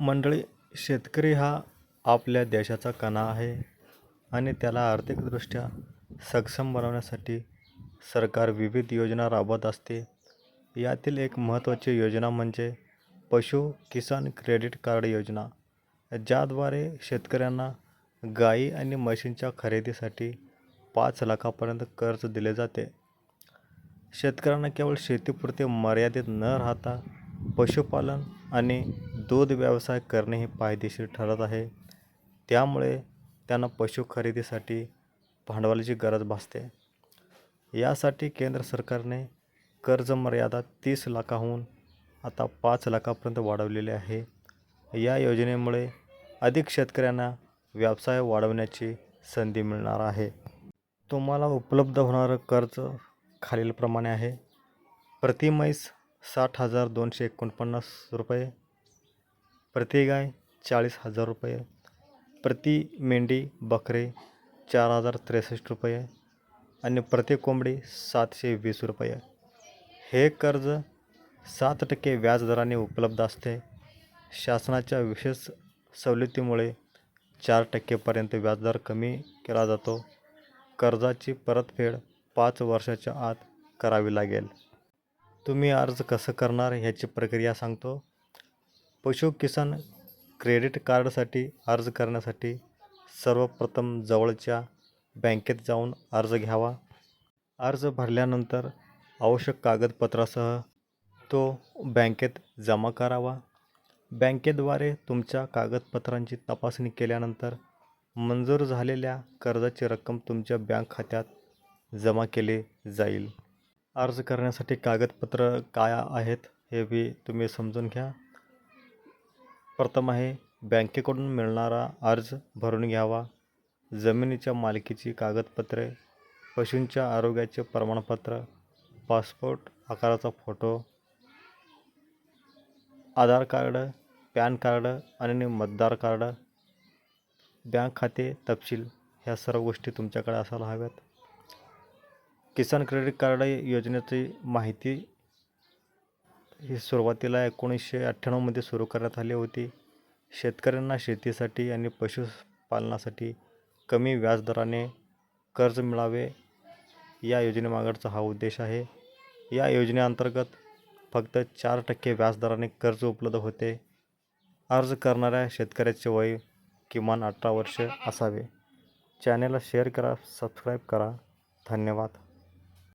मंडळी शेतकरी हा आपल्या देशाचा कणा आहे आणि त्याला आर्थिकदृष्ट्या सक्षम बनवण्यासाठी सरकार विविध योजना राबवत असते. यातील एक महत्त्वाची योजना म्हणजे पशु किसान क्रेडिट कार्ड योजना ज्याद्वारे शेतकऱ्यांना गाई आणि म्हशींच्या खरेदीसाठी पाच लाखापर्यंत कर्ज दिले जाते. शेतकऱ्यांना केवळ शेतीपुरते मर्यादित न राहता पशुपालन आणि दूध व्यवसाय करणे हे फायदेशीर ठरत आहे. त्यामुळे त्यांना पशु खरेदीसाठी भांडवलाची गरज भासते. यासाठी केंद्र सरकारने कर्ज मर्यादा तीस लाखाहून आता पाच लाखापर्यंत वाढवलेली आहे. या योजनेमुळे अधिक शेतकऱ्यांना व्यवसाय वाढवण्याची संधी मिळणार आहे. तुम्हाला उपलब्ध होणारं कर्ज खालीलप्रमाणे आहे. प्रतिमैस साठ हजार दोनशे एकोणपन्नास रुपये प्रति गाय चाळीस हजार रुपये प्रति मेंढी बकरे चार हजार त्रेसष्ट रुपये आणि प्रति कोंबडी सातशे वीस रुपये. हे कर्ज सात टक्के व्याजदराने उपलब्ध असते. शासनाच्या विशेष सवलतीमुळे चार टक्केपर्यंत व्याजदर कमी केला जातो. कर्जाची परतफेड पाच वर्षाच्या आत करावी लागेल. तुम्ही अर्ज कसं करणार ह्याची प्रक्रिया सांगतो. पशु किसान क्रेडिट कार्डसाठी अर्ज करण्यासाठी सर्वप्रथम जवळच्या बँकेत जाऊन अर्ज घ्यावा. अर्ज भरल्यानंतर आवश्यक कागदपत्रासह तो बँकेत जमा करावा. बँकेद्वारे तुमच्या कागदपत्रांची तपासणी केल्यानंतर मंजूर झालेल्या कर्जाची रक्कम तुमच्या बँक खात्यात जमा केली जाईल. अर्ज करण्यासाठी कागदपत्र काय आहेत हे बी तुम्ही समजून घ्या. प्रथम आहे बँकेकडून मिळणारा अर्ज भरून घ्यावा. जमिनीच्या मालकीची कागदपत्रे पशूंच्या आरोग्याचे प्रमाणपत्र पासपोर्ट आकाराचा photo Aadhaar card PAN card आणि मतदार कार्ड बँक खाते तपशील ह्या सर्व गोष्टी तुमच्याकडे असायला हव्यात. किसान क्रेडिट कार्ड योजनेची माहिती ही सुरुवातीला एकोणीसशे अठ्ठ्याण्णवमध्ये सुरू करण्यात आली होती. शेतकऱ्यांना शेतीसाठी आणि पशुपालनासाठी कमी व्याजदराने कर्ज मिळावे या योजनेमागचा हा उद्देश आहे. या योजनेअंतर्गत फक्त चार टक्के व्याजदराने कर्ज उपलब्ध होते. अर्ज करणाऱ्या शेतकऱ्याचे वय किमान अठरा वर्ष असावे. चॅनेलला शेअर करा सबस्क्राईब करा. धन्यवाद.